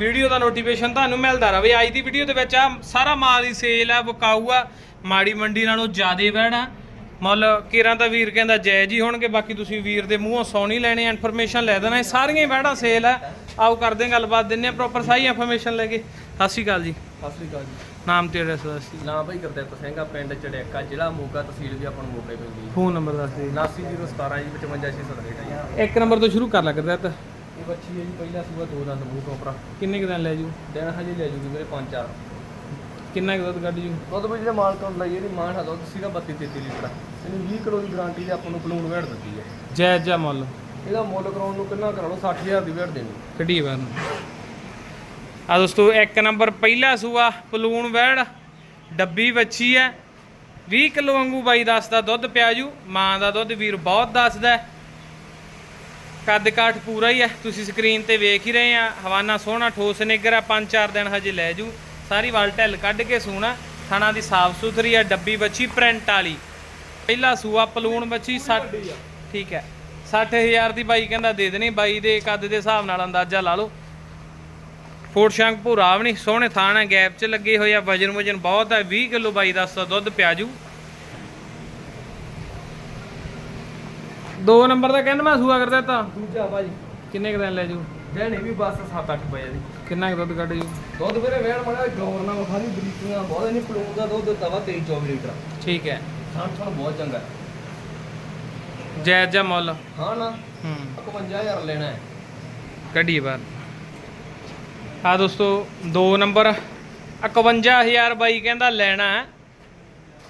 Video ਦਾ notification ਤੁਹਾਨੂੰ ਮਿਲਦਾ ਰਹੇ। ਅੱਜ ਦੀ ਵੀਡੀਓ ਦੇ ਵਿੱਚ ਆ ਸਾਰਾ ਮਾਲ ਹੀ ਸੇਲ ਆ ਵਿਕਾਊ ਆ ਮਾੜੀ ਮੰਡੀ ਨਾਲੋਂ ਜ਼ਿਆਦੇ ਵਹਿਣਾ ਮੁੱਲ ਕੇਰਾਂ ਤਾਂ ਵੀਰ ਕਹਿੰਦਾ ਜਾਇਜ਼ ਹੀ ਹੋਣਗੇ ਬਾਕੀ ਤੁਸੀਂ ਵੀਰ ਦੇ ਮੂੰਹੋਂ ਸੌਣੀ ਲੈਣੀ ਇਨਫੋਰਮੇਸ਼ਨ ਲੈ ਦੇਣਾ। ਸਾਰੀਆਂ ਹੀ ਵਹਿਣਾ ਸੇਲ ਆ। ਆਓ ਕਰਦੇ ਗੱਲਬਾਤ ਦਿੰਨੇ ਆ ਪ੍ਰੋਪਰ ਸਾਰੀ ਇਨਫੋਰਮੇਸ਼ਨ ਲੈ ਕੇ। ਸਤਿ ਸ਼੍ਰੀ ਅਕਾਲ ਜੀ। ਸਤਿ ਸ੍ਰੀ ਅਕਾਲ ਜੀ। ਨਾਮ ਤੇ ਐਡਰੈਸ ਦੱਸ ਦਿਓ। ਨਾਮ ਭਾਈ ਗੁਰਦਿੱਤ ਸਿੰਘ ਆ ਪਿੰਡ ਚੜਿਆਕਾ ਜ਼ਿਲ੍ਹਾ ਮੋਗਾ ਤਹਿਸੀਲ ਵੀ ਆਪਾਂ ਨੂੰ ਮੋਗਾ ਹੀ ਪੈਂਦੀ ਫੋਨ ਨੰਬਰ ਦੱਸ ਦਿਓ 79017 ਜੀ 55667 ਜੀ। ਇੱਕ ਨੰਬਰ ਤੋਂ ਸ਼ੁਰੂ ਕਰ ਲੱਗਦਾ ਤਾਂ ਇਹ ਬੱਚੀ ਹੈ ਜੀ ਪਹਿਲਾ ਸੂਆ ਦੋ ਦੰਦ ਮੂੰਹ ਤੋਂ ਉਪਰਾ ਕਿੰਨੇ ਕੁ ਦਿਨ ਲੈ ਜੂ? ਦਿਨ ਹਜੇ ਲੈ ਜੂਗੀ ਮੇਰੇ 5-4 ਕਿੰਨਾ ਕੁ ਦੁੱਧ ਕੱਢ ਜੂ? ਦੁੱਧ ਵੀ ਜਿਹੜੇ ਮਾਲ ਤੋਂ ਲਈ ਇਹਦੀ ਮਾਣ ਹੈ ਦੁੱਧ ਸੀਗਾ 32-33 ਲੀਟਰ ਇਹਨੂੰ 20 ਕਿਲੋ ਦੀ ਗਾਰੰਟੀ ਤੇ ਆਪਾਂ ਨੂੰ ਪਲੂਣ ਵੇੜ ਦਿੱਤੀ ਹੈ। ਜਾਇਜ਼ ਜਾ ਮੁੱਲ? ਇਹਦਾ ਮੁੱਲ ਕਰਾਉਣ ਨੂੰ ਕਿੰਨਾ ਕਰਾ ਲਓ? 60000 ਦੀ ਵੇੜ ਦੇਣੀ। ਕੱਢੀ ਬਾਹਰ ਆ ਦੋਸਤੋ ਇੱਕ ਨੰਬਰ ਪਹਿਲਾ ਸੂਆ ਪਲੂਣ ਵੈੜ ਡੱਬੀ ਵੱਛੀ ਹੈ। 20 ਕਿਲੋ ਵਾਂਗੂ ਬਾਈ ਦੱਸਦਾ ਦੁੱਧ ਪਿਆ ਜੂ। ਮਾਂ ਦਾ ਦੁੱਧ ਵੀਰ ਬਹੁਤ ਦੱਸਦਾ ਹੈ। ਕੱਦ ਕਾਠ ਪੂਰਾ ਹੀ ਹੈ ਤੁਸੀਂ ਸਕਰੀਨ ਤੇ ਵੇਖ ਹੀ ਰਹੇ ਆ। ਹਵਾਨਾ ਸੋਹਣਾ, ਠੋਸ ਨਿੱਗਰ ਆ ਪੰਜ ਚਾਰ ਦਿਨ ਹਜੇ ਲੈ ਜੂ। ਸਾਰੀ ਵਾਲ ਢਿੱਲ ਕੱਢ ਕੇ ਸੂਣਾ। ਥਾਣਾ ਦੀ ਸਾਫ਼ ਸੁਥਰੀ ਆ, ਡੱਬੀ ਬੱਚੀ ਪ੍ਰਿੰਟ ਵਾਲੀ। ਪਹਿਲਾ ਸੂਆ ਪਲੂਣ ਬੱਚੀ 60 ਠੀਕ ਹੈ। 60000 ਦੀ ਬਾਈ ਕਹਿੰਦਾ ਦੇ ਦੇਣੀ। ਬਾਈ ਦੇ ਕੱਦ ਦੇ ਹਿਸਾਬ ਨਾਲ ਅੰਦਾਜ਼ਾ ਲਾ ਲਓ। ਫੋਟ ਸ਼ੰਕ ਭੂਰਾ ਵੀ ਨਹੀਂ ਸੋਹਣੇ ਥਾਣ ਹੈ ਗੈਪ 'ਚ ਲੱਗੇ ਹੋਏ ਆ। ਵਜਨ ਵਜਨ ਬਹੁਤ ਹੈ 20 ਕਿਲੋ ਬਾਈ ਦਾ ਦੁੱਧ ਪਿਆ ਦੋ ਨੰਬਰ ਦਾ ਕਹਿੰਦਾ ਮੈਂ ਸੂਆ ਕਰਦਾ ਤਾਂ ਦੂਜਾ ਭਾਜੀ। ਕਿੰਨੇ ਕੁ ਦਿਨ ਲੈ ਜੂ? ਇਹ ਵੀ ਬਸ 7-8 ਵਜੇ ਦੀ। ਕਿੰਨਾ ਕੁ ਦੁੱਧ ਕੱਢ ਜੂ? ਦੁੱਧ ਵੀਰੇ ਵੇੜ ਮੜਾ ਗੌਰ ਨਾਲ ਖਾਲੀ ਬਰੀਕੀਆਂ ਬਹੁਤ ਨਹੀਂ ਪਲੂਣ ਦਾ ਦੁੱਧ ਤਵਾ 23-24 ਲੀਟਰ। ਠੀਕ ਹੈ। ਖਾਣ ਖਾਣ ਬਹੁਤ ਚੰਗਾ ਹੈ। ਜਾਇਜ਼ ਜਾ ਮੁੱਲ? ਹਾਂ ਨਾ। ਹੂੰ। 51000 ਲੈਣਾ ਹੈ। ਕੱਢੀਏ ਬਾਹਰ। ਆ ਦੋਸਤੋ ਦੋ ਨੰਬਰ। 51000 ਬਾਈ ਕਹਿੰਦਾ ਲੈਣਾ ਹੈ।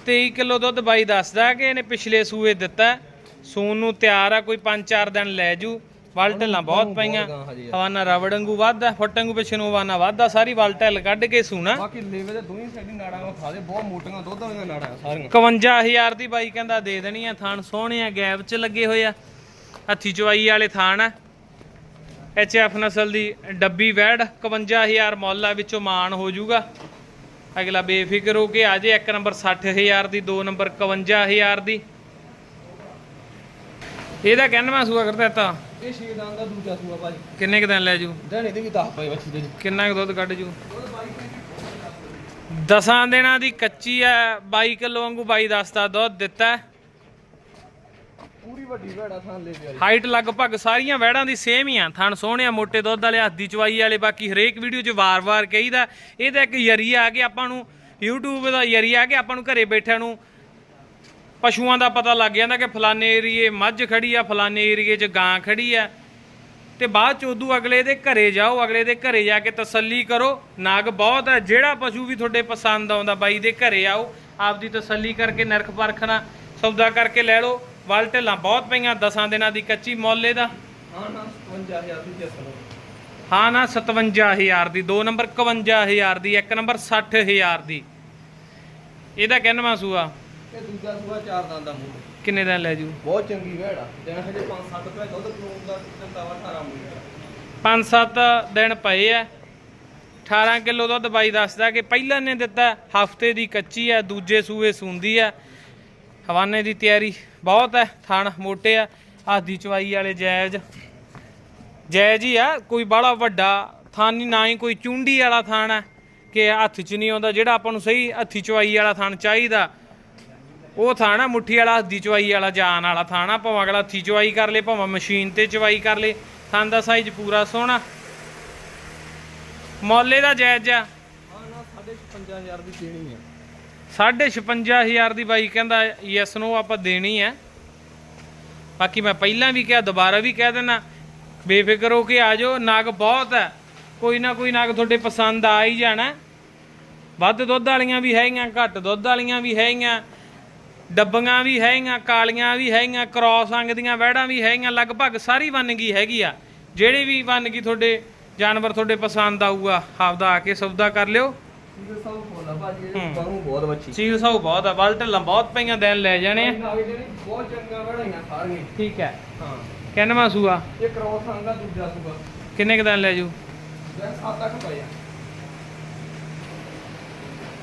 23 ਕਿਲੋ ਦੁੱਧ ਬਾਈ ਦੱਸਦਾ ਕਿ ਇਹਨੇ ਪਿਛਲੇ ਸੂਏ ਦਿੱਤਾ ਹੈ। ਸੂਣ ਨੂੰ ਤਿਆਰ ਆ ਕੋਈ 5-4 ਦਿਨ ਲੈ ਜੂ। ਵਲ ਢਿੱਲਾਂ ਬਹੁਤ ਪਈਆਂ। ਹਵਾਨਾ ਰਵੜ ਵਾਂਗੂ ਵੱਧਦਾ ਫੁੱਟ ਵਾਂਗੂ ਪਿਛੇ ਨੂੰ ਹਵਾਨਾ ਵੱਧਦਾ ਸਾਰੀ ਵਲ ਢਿੱਲ ਕੱਢ ਕੇ ਸੂਣਾ। ਬਾਕੀ ਲੇਵੇ ਦੇ ਦੋਹੀਂ ਸਾਈਡ ਨਾੜਾਂ ਵਾ ਖਾ ਦੇ ਬਹੁਤ ਮੋਟੀਆਂ ਦੁੱਧ ਵਾਲੀਆਂ ਨਾੜਾਂ ਸਾਰੀਆਂ। 51000 ਦੀ ਬਾਈ ਕਹਿੰਦਾ ਦੇ ਦੇਣੀ ਆ ਥਾਣ ਸੋਹਣੇ ਆ ਗੈਪ 'ਚ ਲੱਗੇ ਹੋਏ ਆ। ਹੱਥੀ ਚਵਾਈ ਵਾਲੇ ਥਾਣ ਆ। ਐਚ ਐਫ ਨਸਲ ਦੀ ਡੱਬੀ ਵੈੜ 51000 ਮੁੱਲ ਵਿੱਚੋਂ ਮਾਨ ਹੋ ਜਾਊਗਾ ਅਗਲਾ ਬੇਫਿਕਰ ਹੋ ਕੇ ਆ ਜੇ ਇੱਕ ਨੰਬਰ 60000 ਦੀ ਦੋ ਨੰਬਰ 51000 ਦੀ। ਇਹਦਾ ਕਹਿਣਾ ਸੂਆ ਕਰਦਾ ਤਾਂ ਇਹ ਸ਼ੇਦਾਂ ਦਾ ਦੂਜਾ ਸੂਆ ਭਾਜੀ। ਕਿੰਨੇ ਕੁ ਦਿਨ ਲੈ ਜੂ? ਦਿਨ ਇਹਦੇ ਵੀ 10 ਪਏ ਬੱਚੀ ਦੇ। ਕਿੰਨਾ ਕੁ ਦੁੱਧ ਕੱਢ ਜੂ? ਦਸਾਂ ਦਿਨਾਂ ਦੀ ਕੱਚੀ ਆ 22 ਕਿਲੋ ਵਾਂਗੂ ਬਾਈ ਦੱਸਦਾ ਦੁੱਧ ਦਿੱਤਾ। ਪੂਰੀ ਵੱਡੀ ਭੇੜਾ ਥਾਂ ਲੈ ਪਿਆਰੀ ਹਾਈਟ ਲਗਭਗ ਸਾਰੀਆਂ ਵੈੜਾਂ ਦੀ ਸੇਮ ਹੀ ਆ। ਥਣ ਸੋਹਣਿਆ ਮੋਟੇ ਦੁੱਧ ਵਾਲੇ ਹੱਥ ਦੀ ਚਵਾਈ ਵਾਲੇ ਬਾਕੀ ਹਰੇਕ ਵੀਡੀਓ 'ਚ ਵਾਰ-ਵਾਰ ਕਹੀਦਾ। ਇਹਦਾ ਇੱਕ ਯਰੀਆ ਆ ਕਿ ਆਪਾਂ ਨੂੰ YouTube ਦਾ ਯਰੀਆ ਆ ਕਿ ਆਪਾਂ ਨੂੰ ਘਰੇ ਬੈਠਿਆਂ ਨੂੰ ਪਸ਼ੂਆਂ ਦਾ ਪਤਾ ਲੱਗ ਜਾਂਦਾ ਕਿ ਫਲਾਣੇ ਏਰੀਏ ਮੱਝ ਖੜੀ ਆ ਫਲਾਣੇ ਏਰੀਏ 'ਚ ਗਾਂ ਖੜੀ ਆ। ਤੇ ਬਾਅਦ ਚ ਉਦੋਂ ਅਗਲੇ ਦੇ ਘਰੇ ਜਾਓ ਅਗਲੇ ਦੇ ਘਰੇ ਜਾ ਕੇ ਤਸੱਲੀ ਕਰੋ। ਨਗ ਬਹੁਤ ਹੈ ਜਿਹੜਾ ਪਸ਼ੂ ਵੀ ਤੁਹਾਡੇ ਪਸੰਦ ਆਉਂਦਾ ਬਾਈ ਦੇ ਘਰੇ ਆਓ ਆਪਦੀ ਤਸੱਲੀ ਕਰਕੇ ਨਰਖ ਪਰਖਣਾ ਸੌਦਾ ਕਰਕੇ ਲੈ ਲਓ। ਵਲ ਢਿੱਲਾਂ ਬਹੁਤ ਪਈਆਂ ਦਸਾਂ ਦਿਨਾਂ ਦੀ ਕੱਚੀ ਮੌਲੇ ਦਾ। ਹਾਂ ਨਾ 55000 ਦੀ ਕਿਸ ਨੂੰ ਹਾਂ ਨਾ 57000 ਦੀ ਦੋ ਨੰਬਰ 51000 ਦੀ ਇੱਕ ਨੰਬਰ 60000 ਦੀ। ਇਹਦਾ ਕਿੰਨਵਾਂ ਸੂਆ ਇਹ ਦੂਜਾ ਸੂਆ ਚਾਰ ਦੰਦ ਦਾ ਮੂੰਹ। ਕਿੰਨੇ ਦਿਨ ਲੈ ਜੂ? ਬਹੁਤ ਚੰਗੀ ਭੇੜਾ ਦਿਨ ਹਜੇ 5-7 ਰੁਪਏ ਦੁੱਧ ਪਲੂਣ ਦਾ ਤਵਾ 18 ਮੂੰਹ 5-7 ਦਿਨ ਪਏ ਐ 18 ਕਿਲੋ ਦੁੱਧ ਬਾਈ ਦੱਸਦਾ ਕਿ ਪਹਿਲਾਂ ਨੇ ਦਿੱਤਾ ਹਫ਼ਤੇ ਦੀ ਕੱਚੀ ਐ ਦੂਜੇ ਸੂਏ ਸੂੰਦੀ ਐ ਹਵਾਨੇ ਦੀ ਤਿਆਰੀ ਬਹੁਤ ਐ ਥਣ ਮੋਟੇ ਆ। ਆਦੀ ਚਵਾਈ ਵਾਲੇ ਜਾਇਜ਼। ਜਾਇਜ਼ ਹੀ ਆ ਕੋਈ ਬਾਹਲਾ ਵੱਡਾ ਥਣ ਨਹੀਂ ਨਾ ਹੀ ਕੋਈ ਚੁੰਡੀ ਵਾਲਾ ਥਣ ਹੈ ਕਿ ਹੱਥ 'ਚ ਨਹੀਂ ਆਉਂਦਾ ਜਿਹੜਾ ਆਪਾਂ ਨੂੰ ਸਹੀ ਹੱਥੀ ਚਵਾਈ ਵਾਲਾ ਥਣ ਚਾਹੀਦਾ। ਉਹ ਥਾਣਾ ਮੁੱਠੀ ਵਾਲਾ ਹੱਦੀ ਚਵਾਈ ਵਾਲਾ ਜਾਨ ਵਾਲਾ ਥਾਣਾ ਭਾਵੇਂ ਅਗਲਾ ਹੱਥੀ ਚਵਾਈ ਕਰ ਲੇ ਭਾਵੇਂ ਮਸ਼ੀਨ ਤੇ ਚਵਾਈ ਕਰ ਲੇ ਥਣ ਦਾ ਸਾਈਜ਼ ਪੂਰਾ ਸੋਹਣਾ। ਮੌਲੇ ਦਾ ਜਾਇਜ਼ ਆ। ਹਾਂ ਨਾ 55000 ਦੀ ਦੇਣੀ ਹੈ 55000 ਦੀ ਬਾਈ ਕਹਿੰਦਾ ਯੈਸ ਨੋ ਆਪਾਂ ਦੇਣੀ ਹੈ ਬਾਕੀ ਮੈਂ ਪਹਿਲਾਂ ਵੀ ਕਿਹਾ ਦੁਬਾਰਾ ਵੀ ਕਹਿ ਦੇਣਾ ਬੇਫਿਕਰ ਹੋ ਕੇ ਆ ਜਾਓ ਨਗ ਬਹੁਤ ਹੈ ਕੋਈ ਨਾ ਕੋਈ ਨਗ ਤੁਹਾਡੇ ਪਸੰਦ ਆ ਹੀ ਜਾਣਾ। ਵੱਧ ਦੁੱਧ ਵਾਲੀਆਂ ਵੀ ਹੈਗੀਆਂ ਘੱਟ ਦੁੱਧ ਵਾਲੀਆਂ ਵੀ ਹੈਗੀਆਂ। ਡੱਬੀਆਂ ਵੀ ਹੈਗੀਆਂ ਕਾਲੀਆਂ ਵੀ ਹੈਗੀਆਂ ਕ੍ਰਾਸ ਅੰਗ ਦੀਆਂ ਵਹਿੜਾਂ ਵੀ ਹੈਗੀਆਂ ਲਗਭਗ ਸਾਰੀ ਵੰਨਗੀ ਹੈਗੀ ਆ। ਜਿਹੜੀ ਵੀ ਵੰਨਗੀ ਤੁਹਾਡੇ ਜਾਨਵਰ ਤੁਹਾਡੇ ਪਸੰਦ ਆਊਗਾ ਆਪਦਾ ਆ ਕੇ ਸੌਦਾ ਕਰ ਲਿਓ। ਇਹ ਸਭ ਫੋਲਾ ਭਾਜੀ ਹੂੰ। ਇਹ ਬਾਹੂ ਬਹੁਤ ਬੱਚੀ ਚੀਲ ਸਾਊ ਬਹੁਤ ਆ ਬਲ ਢਿੱਲਾਂ ਬਹੁਤ ਪਈਆਂ ਦਿਨ ਲੈ ਜਾਣੇ ਆ। ਨਾਗ ਜਿਹੜੀ ਬਹੁਤ ਚੰਗਾ ਵੜਾਈਆਂ ਸਾਰੀਆਂ। ਠੀਕ ਹੈ। ਹਾਂ ਕਿੰਨਵਾਂ ਸੂਆ? ਇਹ ਕ੍ਰੋਸ ਆਂਗਾ ਦੂਜਾ ਸੁਗਾ ਕਿੰਨੇ ਕੁ ਦਿਨ ਲੈ ਜੂ ਪਏ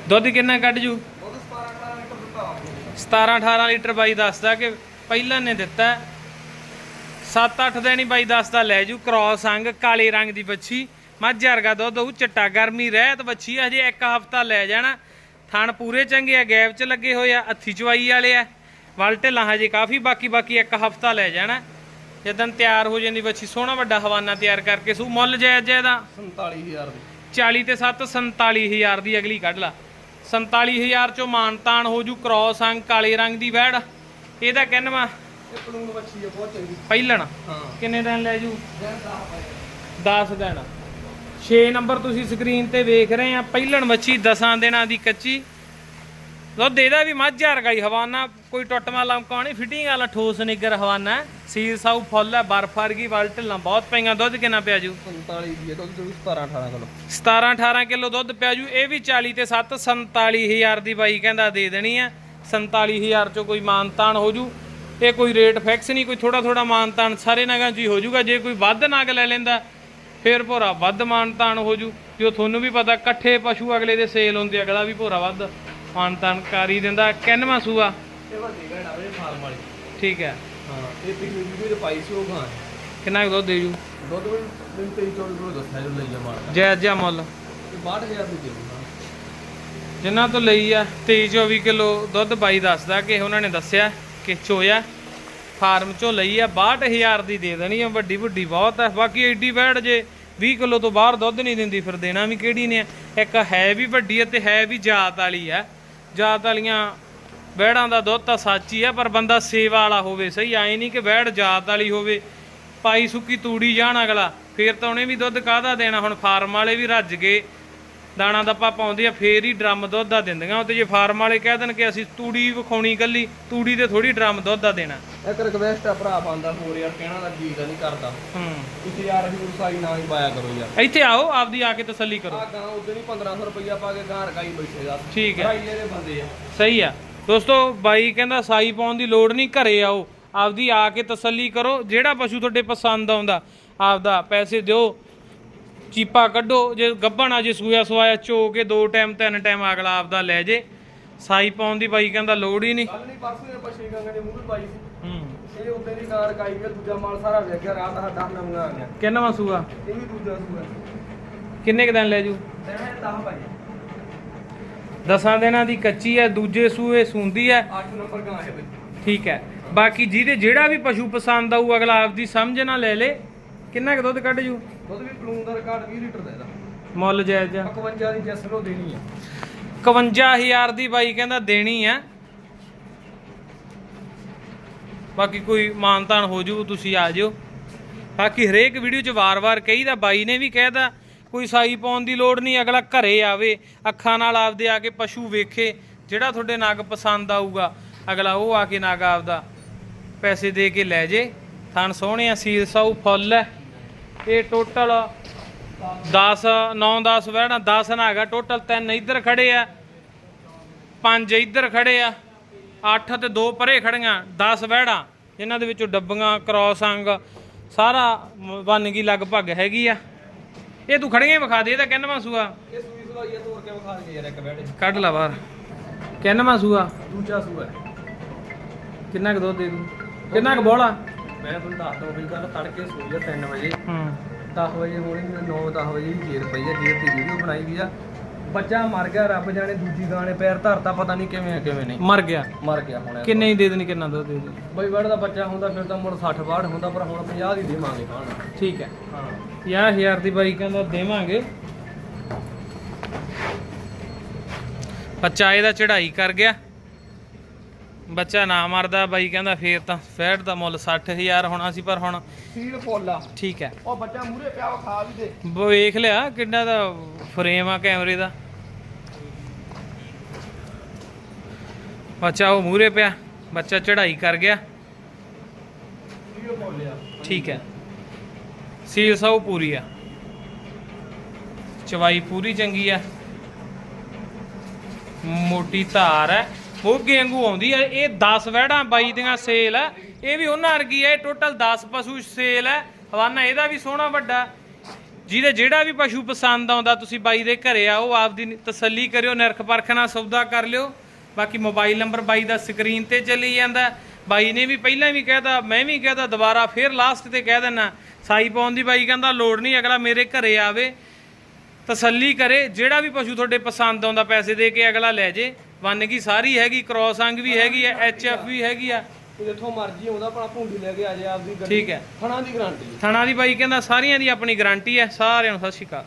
ਦੁੱਧ ਕਿੰਨਾ ਕੱਢ ਜੂ? ਉਹ 17 18 ਲੀਟਰ ਦਿੱਤਾ ਆਪਨੇ। 17 18 ਲੀਟਰ ਬਾਈ ਦੱਸਦਾ ਕਿ ਪਹਿਲਾਂ ਨੇ ਦਿੱਤਾ। 7-8 ਦਿਨ ਹੀ ਬਾਈ ਦੱਸਦਾ ਲੈ ਜੂ ਕ੍ਰੋਸ ਅੰਗ ਕਾਲੇ ਰੰਗ ਦੀ ਬੱਚੀ ਮੱਝ ਵਰਗਾ ਦੁੱਧ ਉਹ ਚਿੱਟਾ ਗਰਮੀ ਰਹਿਤ ਬੱਚੀ ਹਜੇ ਇੱਕ ਹਫਤਾ ਲੈ ਜਾਣਾ। ਥਣ ਪੂਰੇ ਚੰਗੇ ਆ ਗੈਪ 'ਚ ਲੱਗੇ ਹੋਏ ਆ ਅੱਥੀ ਚਵਾਈ ਵਾਲੇ ਆ। ਵਲ ਢਿੱਲਾਂ ਹਜੇ ਕਾਫੀ ਬਾਕੀ ਬਾਕੀ ਇੱਕ ਹਫਤਾ ਲੈ ਜਾਣਾ। ਜਦੋਂ ਤਿਆਰ ਹੋ ਜਾਂਦੀ ਬੱਚੀ ਸੋਹਣਾ ਵੱਡਾ ਹਵਾਨਾ ਤਿਆਰ ਕਰਕੇ ਸੂ। ਮੁੱਲ ਜਾਇਜ਼ ਜਾਇਜ਼ ਦਾ 47000 ਦੀ। 40 ਤੇ 7 47000 ਦੀ ਅਗਲੀ ਕੱਢ ਲਾ। 47000 ਚੋਂ ਮਾਨਤਾਨ ਹੋ ਜੂ ਕ੍ਰੋਸ ਅੰਗ ਕਾਲੇ ਰੰਗ ਦੀ ਵੈੜ। ਇਹਦਾ ਕਹਿੰਨਵਾ ਇਹ ਪਲੂਨ ਬੱਚੀ ਆ ਬਹੁਤ ਚੰਗੀ। ਪਹਿਲਣ। ਹਾਂ। ਕਿੰਨੇ ਦਿਨ ਲੈ ਜੂ? ਜੈ 10 ਪਏ 10 ਦਿਨ। 6 ਨੰਬਰ ਤੁਸੀਂ ਸਕਰੀਨ ਤੇ ਵੇਖ ਰਹੇ ਆ ਪਹਿਲਣ ਮੱਛੀ 10 ਦਿਨਾਂ ਦੀ ਕੱਚੀ। ਦੁੱਧ ਇਹਦਾ ਵੀ ਮੱਝ ਵਰਗਾ ਹੀ ਹਵਾਨਾ ਕੋਈ ਟੁੱਟਮਾ ਲਮਕਾ ਨਹੀਂ ਫਿਟਿੰਗ ਵਾਲਾ ਠੋਸ ਨਿੱਗਰ ਹਵਾਨਾ। ਸੀਲ ਸਾਊ ਫੁੱਲ ਹੈ ਬਰਫ ਵਰਗੀ ਵਲ ਢਿੱਲਾਂ ਬਹੁਤ ਪਈਆਂ ਦੁੱਧ ਕਿੰਨਾ ਪਿਆ ਜੂ? 47 ਦੀ ਦੁੱਧ ਜਿਹੜੀ 17 18 ਕਿਲੋ। 17 18 ਕਿਲੋ ਦੁੱਧ ਪਿਆ ਜੂ ਇਹ ਵੀ 40 ਤੇ 7 47000 ਦੀ ਬਾਈ ਕਹਿੰਦਾ ਦੇ ਦੇਣੀ ਆ 47000 ਚੋਂ ਕੋਈ ਮਾਨਤਾਨ ਹੋ ਜੂ ਇਹ ਕੋਈ ਰੇਟ ਫਿਕਸ ਨਹੀਂ ਕੋਈ ਥੋੜਾ ਥੋੜਾ ਮਾਨਤਾਨ ਸਾਰੇ ਨਗਾਂ ਹੀ ਹੋ ਜੂਗਾ ਜੇ ਕੋਈ ਵੱਧ ਨਗ ਲੈ ਲੈਂਦਾ ਫੇਰ ਭੋਰਾ ਵੱਧ ਮਾਨਤਾਨ ਹੋ ਜੂ। ਜੋ ਤੁਹਾਨੂੰ ਵੀ ਪਤਾ ਇਕੱਠੇ ਪਸ਼ੂ ਅਗਲੇ ਦੇ ਸੇਲ ਹੁੰਦੇ ਅਗਲਾ ਵੀ ਭੋਰਾ ਵੱਧ। ਮਾਨਤਾਨ ਕਰ ਹੀ ਦਿੰਦਾ ਕਿੰਨਵਾਂ ਸੂਆ? ਇਹ ਵੱਡੀ ਭੈਣ ਆ ਵੇ ਫਾਰਮ ਵਾਲੀ। ਠੀਕ ਹੈ। ਹਾਂ ਇਹ ਪਿਛਲੀ ਵੀਡੀਓ ਚ ਪਾਈ ਸੀ ਉਹ ਗਾਂ ਕਿੰਨਾ ਕੁ ਦੁੱਧ ਦੇ ਜੂ? ਦੁੱਧ ਵੀ ਦਿਨ 23 24 ਕਿਲੋ ਦੱਸਿਆ ਜੋ ਲਈ ਆ ਮਾਰ ਜਾਇਜ਼ ਜਿਹਾ ਮੁੱਲ। ਇਹ 62000 ਦੀ ਦੇ ਦੂੰਗਾ। ਜਿਨ੍ਹਾਂ ਤੋਂ ਲਈ ਆ 23 24 ਕਿਲੋ ਦੁੱਧ ਬਾਈ ਦੱਸਦਾ ਕਿ ਉਹਨਾਂ ਨੇ ਦੱਸਿਆ ਕਿ ਚੋਇਆ ਫਾਰਮ ਚੋਂ ਲਈ ਆ 62000 ਦੀ ਦੇ ਦੇਣੀ ਆ ਵੱਡੀ ਵੱਡੀ ਬਹੁਤ ਹੈ ਬਾਕੀ ਐਡੀ ਵੈੜ ਜੇ 20 ਕਿਲੋ ਤੋਂ ਬਾਹਰ ਦੁੱਧ ਨਹੀਂ ਦਿੰਦੀ, ਫਿਰ ਦੇਣਾ ਵੀ ਕਿਹੜੀ ਨੇ? ਇੱਕ ਹੈ ਵੀ ਵੱਡੀ ਹੈ ਤੇ ਹੈ ਵੀ ਜਾਤ ਵਾਲੀ ਹੈ। ਜਾਤ ਵਾਲੀਆਂ ਵਹਿੜਾਂ ਦਾ ਦੁੱਧ ਤਾਂ ਸੱਚ ਹੀ ਹੈ, ਪਰ ਬੰਦਾ ਸੇਵਾ ਵਾਲਾ ਹੋਵੇ, ਸਹੀ? ਐ ਨਹੀਂ ਕਿ ਵੈੜ ਜਾਤ ਵਾਲੀ ਹੋਵੇ, ਪਾਈ ਸੁੱਕੀ ਤੂੜੀ ਜਾਣ ਅਗਲਾ, ਫੇਰ ਤਾਂ ਉਹਨੇ ਵੀ ਦੁੱਧ ਕਾਹਦਾ ਦੇਣਾ? ਹੁਣ ਫਾਰਮ ਵਾਲੇ ਵੀ ਰੱਜ ਗਏ ਦਾਣਾ ਦੱਪਾ ਪਾਉਂਦੇ ਆ ਫੇਰ ਹੀ ਡਰਮ ਦੁੱਧ ਦਾ ਦਿੰਦੀਆਂ। ਤੇ ਜੇ ਫਾਰਮ ਵਾਲੇ ਕਹਿ ਦੇਣ ਕਿ ਅਸੀਂ ਤੂੜੀ ਵਿਖਾਉਣੀ ਕੱਲੀ ਤੂੜੀ ਤੇ ਥੋੜੀ ਡਰਮ ਦੁੱਧ ਦਾ ਦੇਣਾ। ਇੱਕ ਰਿਕਵੈਸਟ ਆ ਭਰਾ ਪਾਉਂਦਾ ਹੋਰ ਯਾਰ ਕਹਿਣਾ ਦਾ ਜੀ ਨਹੀਂ ਕਰਦਾ। ਹੂੰ। ਤੁਸੀਂ ਯਾਰ ਹਜੂਰ ਸਾਈ ਨਾ ਹੀ ਪਾਇਆ ਕਰੋ ਯਾਰ। ਇੱਥੇ ਆਓ ਆਪਦੀ ਆ ਕੇ ਤਸੱਲੀ ਕਰੋ। ਆ ਗਾਂ ਉਦੋਂ ਹੀ 1500 ਰੁਪਈਆ ਪਾ ਕੇ ਗਾਂ ਰਕਾਈ ਬੈਠੇ ਦਾ ਠੀਕ ਹੈ ਦੇ ਬੰਦੇ ਆ। ਸਹੀ ਆ। ਦੋਸਤੋ ਬਾਈ ਕਹਿੰਦਾ ਸਾਈ ਪਾਉਣ ਦੀ ਲੋੜ ਨਹੀਂ ਘਰੇ ਆਓ। ਆਪਦੀ ਆ ਕੇ ਤਸੱਲੀ ਕਰੋ ਜਿਹੜਾ ਪਸ਼ੂ ਤੁਹਾਡੇ ਪਸੰਦ ਆਉਂਦਾ ਆਪਦਾ ਪੈਸੇ ਦਿਓ। ਚੀਪਾ ਕੱਢੋ ਜੇ ਗੱਭਣਾ ਜੇ ਸੂਆ ਸਵਾਇਆ ਚੋ ਕੇ ਦੋ ਟਾਈਮ ਤਿੰਨ ਟਾਈਮ ਅਗਲਾ ਆਪਦਾ ਲੈ ਜੇ। ਸਾਈ ਪਾਉਣ ਦੀ ਬਾਈ ਕਹਿੰਦਾ ਲੋੜ ਹੀ ਨਹੀਂ। ਕੱਲ ਨਹੀਂ ਪਰਸੋਂ ਨੇ ਪਛੇ ਗਾਂ ਦੇ ਮੂੰਹ ਪਾਈ ਸੀ। ਹੂੰ। ਇਹ ਉਦੋਂ ਦੀ ਗਾਂ ਰਕਾਈ ਗਿਆ ਦੂਜਾ ਮਾਲ ਸਾਰਾ ਵੇਖਿਆ ਰਾਤ ਦਾ 10 ਨਵੀਆਂ ਆ ਗਿਆ। ਕਿੰਨਵਾਂ ਸੂਆ? ਇਹ ਵੀ ਦੂਜਾ ਸੂਆ। ਕਿੰਨੇ ਕ ਦਿਨ ਲੈ ਜੂ? ਤੇ 10 ਭਾਈ। ਦਸਾਂ ਦਿਨਾਂ ਦੀ ਕੱਚੀ ਹੈ ਦੂਜੇ ਸੂਏ ਸੂੰਦੀ ਹੈ। 8 ਨੰਬਰ ਗਾਂ ਹੈ ਬਈ ਠੀਕ ਹੈ। ਬਾਕੀ ਜਿਹਦੇ ਜਿਹੜਾ ਵੀ ਪਸ਼ੂ ਪਸੰਦ ਆਊ ਅਗਲਾ ਆਪਦੀ ਸਮਝ ਨਾਲ ਲੈ ਲੇ। ਕਿੰਨਾ ਕੁ ਦੁੱਧ ਕੱਢ ਜੂ? ਦੁੱਧ ਵੀ ਪਲੂਨ ਦਾ ਰਿਕਾਰਡ 20 ਲੀਟਰ ਦਾ ਇਹਦਾ। ਮੁੱਲ ਜਾਇਜ਼ ਆ। 51 ਦੀ ਜੈਸਲੋ ਦੇਣੀ ਆ। 51000 ਦੀ ਬਾਈ ਕਹਿੰਦਾ ਦੇਣੀ ਆ। ਬਾਕੀ ਕੋਈ ਮਾਨਤਾਨ ਹੋ ਜੂ ਤੁਸੀਂ ਆ ਜਿਓ। ਬਾਕੀ ਹਰੇਕ ਵੀਡੀਓ 'ਚ ਵਾਰ-ਵਾਰ ਕਹੀਦਾ ਬਾਈ ਨੇ ਵੀ ਕਹਿਦਾ ਕੋਈ ਸਾਈ ਪਾਉਣ ਦੀ ਲੋੜ ਨਹੀਂ ਅਗਲਾ ਘਰੇ ਆਵੇ ਅੱਖਾਂ ਨਾਲ ਆਪਦੇ ਆ ਕੇ ਪਸ਼ੂ ਵੇਖੇ ਜਿਹੜਾ ਤੁਹਾਡੇ ਨਗ ਪਸੰਦ ਆਊਗਾ ਅਗਲਾ ਉਹ ਆ ਕੇ ਨਗ ਆਪਦਾ ਪੈਸੇ ਦੇ ਕੇ ਲੈ ਜੇ। ਥਣ ਸੋਹਣੇ ਆ ਸਾਊ ਫੁੱਲ ਹੈ। ਇਹ ਟੋਟਲ 10 9 10 ਵਹਿਣਾ 10 ਨਾ ਹੈਗਾ ਟੋਟਲ ਤਿੰਨ ਇੱਧਰ ਖੜੇ ਆ ਪੰਜ ਇੱਧਰ ਖੜੇ ਆ 8 ਤੇ 2 ਪਰੇ ਖੜੀਆਂ 10 ਵਹਿੜਾ ਜਿਨ੍ਹਾਂ ਦੇ ਵਿੱਚੋਂ ਡੱਬੀਆਂ ਕ੍ਰੋਸ ਅੰਗ ਸਾਰਾ ਬਣ ਗਈ ਲਗਭਗ ਹੈਗੀ ਆ। ਇਹ ਤੂੰ ਖੜੀਆਂ ਵਿਖਾ ਦੇ ਇਹਦਾ ਕਿੰਨਵਾਂ ਸੂਆ ਇਹ ਸੂਈ ਸਵਾਈ ਆ ਤੋੜ ਕੇ ਵਿਖਾ ਦੇ ਯਾਰ ਇੱਕ ਬੈਠੇ ਕੱਢ ਲਾ ਬਾਹਰ। ਕਿੰਨਵਾਂ ਸੂਆ ਦੂਜਾ ਸੂਆ। ਕਿੰਨਾ ਕੁ ਦੁੱਧ ਦੇ ਦੂੰ? ਕਿੰਨਾ ਕੁ ਬੋਲਾ ਮੈਂ ਤੁਹਾਨੂੰ ਦੱਸ ਦਵਾਂ ਵੀ ਕੱਲ ਤੜਕੇ ਸੂਈ ਆ 3 ਵਜੇ। ਹੂੰ। 10 ਵਜੇ ਹੋਣੀ 9 10 ਵਜੇ ਦੀ ਜੇਰ ਪਈ ਆ ਜੇਰ ਦੀ ਵੀਡੀਓ ਬਣਾਈ ਵੀ ਆ। ਬੱਚਾ ਮਰ ਗਿਆ ਰੱਬ ਜਾਣੇ ਦੂਜੀ ਗਾਣੇ ਪੈਰ ਧਰਤਾ ਪਤਾ ਨਹੀਂ ਕਿਵੇਂ ਆ ਕਿਵੇਂ ਨਹੀਂ। ਮਰ ਗਿਆ? ਮਰ ਗਿਆ ਹੁਣ ਇਹ। ਕਿੰਨੇ ਹੀ ਦੇ ਦੇਣੀ ਕਿੰਨਾ ਦੇ ਦੇ ਬਈ ਵੜ ਦਾ ਬੱਚਾ ਹੁੰਦਾ ਫਿਰ ਤਾਂ ਮੁੜ 60 62 ਹੁੰਦਾ ਪਰ ਹੁਣ 50 ਦੀ ਦੇਵਾਂਗੇ ਖਾਣ ਠੀਕ ਹੈ। ਹਾਂ। 50000 ਦੀ ਬਾਈ ਕਹਿੰਦਾ ਦੇਵਾਂਗੇ। ਬੱਚਾ ਇਹਦਾ ਚੜ੍ਹਾਈ ਕਰ ਗਿਆ। ਬੱਚਾ ਨਾ ਮਰਦਾ ਬਾਈ ਕਹਿੰਦਾ ਫੇਰ ਤਾਂ ਫੈਟ ਦਾ ਮੁੱਲ 60000 ਹੋਣਾ ਸੀ ਪਰ ਹੁਣ ਸੀਲ ਪੋਲਾ ਠੀਕ ਹੈ। ਉਹ ਬੱਚਾ ਮੂਰੇ ਪਿਆ ਖਾ ਵੀ ਦੇ। ਵੇਖ ਲਿਆ ਕਿੰਨਾ ਦਾ ਫਰੇਮ ਆ ਕੈਮਰੇ ਦਾ। ਬੱਚਾ ਉਹ ਮੂਰੇ ਪਿਆ ਬੱਚਾ ਚੜ੍ਹਾਈ ਕਰ ਗਿਆ। ਠੀਕ ਹੈ। ਸੀਲ ਸੌ ਪੂਰੀ ਆ। ਚਵਾਈ ਪੂਰੀ ਚੰਗੀ ਆ। ਮੋਟੀ ਧਾਰ ਹੈ। ਮੋਗੇ ਵਾਂਗੂ ਆਉਂਦੀ ਹੈ ਇਹ 10 ਵਹਿੜਾਂ ਬਾਈ ਦੀਆਂ ਸੇਲ ਹੈ ਇਹ ਵੀ ਉਹਨਾਂ ਵਰਗੀ ਹੈ ਟੋਟਲ 10 ਪਸ਼ੂ ਸੇਲ ਹੈ ਹਵਾਨਾ ਇਹਦਾ ਵੀ ਸੋਹਣਾ ਵੱਡਾ। ਜਿਹਦੇ ਜਿਹੜਾ ਵੀ ਪਸ਼ੂ ਪਸੰਦ ਆਉਂਦਾ, ਤੁਸੀਂ ਬਾਈ ਦੇ ਘਰੇ ਆਓ, ਆਪਦੀ ਤਸੱਲੀ ਕਰਿਓ, ਨਿਰਖ ਪਰਖ ਨਾਲ ਸੌਦਾ ਕਰ ਲਿਓ। ਬਾਕੀ ਮੋਬਾਈਲ ਨੰਬਰ ਬਾਈ ਦਾ ਸਕਰੀਨ ਤੇ ਚੱਲੀ ਜਾਂਦਾ। ਬਾਈ ਨੇ ਵੀ ਪਹਿਲਾਂ ਵੀ ਕਹਿਤਾ ਮੈਂ ਵੀ ਕਹਿਤਾ ਦੁਬਾਰਾ ਫੇਰ ਲਾਸਟ ਤੇ ਕਹਿ ਦੇਣਾ ਸਾਈ ਪਾਉਣ ਦੀ ਬਾਈ ਕਹਿੰਦਾ, ਲੋੜ ਨਹੀਂ, ਅਗਲਾ ਮੇਰੇ ਘਰੇ ਆਵੇ। ਤਸੱਲੀ ਕਰੇ, ਜਿਹੜਾ ਵੀ ਪਸ਼ੂ ਤੁਹਾਡੇ ਪਸੰਦ ਆਉਂਦਾ, ਪੈਸੇ ਦੇ ਕੇ ਅਗਲਾ ਲੈ ਜੇ। ਵੰਨਗੀ ਸਾਰੀ ਹੈਗੀ ਕ੍ਰੋਸ ਅੰਗ ਵੀ ਹੈਗੀ ਹੈ ਐਚ ਐਫ ਵੀ ਹੈਗੀ ਆ। ਜਿੱਥੋਂ ਮਰਜ਼ੀ ਆਉਂਦਾ ਆਪਣਾ ਭੁੰਡੀ ਲੈ ਕੇ ਆ ਜਾ ਆਪਦੀ ਗੱਡੀ। ਠੀਕ ਹੈ। ਥਣਾ ਦੀ ਗਾਰੰਟੀ। ਥਣਾ ਦੀ ਬਾਈ ਕਹਿੰਦਾ ਸਾਰੀਆਂ ਦੀ ਆਪਣੀ ਗਾਰੰਟੀ ਹੈ ਸਾਰਿਆਂ ਨੂੰ ਸਤਿ ਸ਼੍ਰੀ ਅਕਾਲ।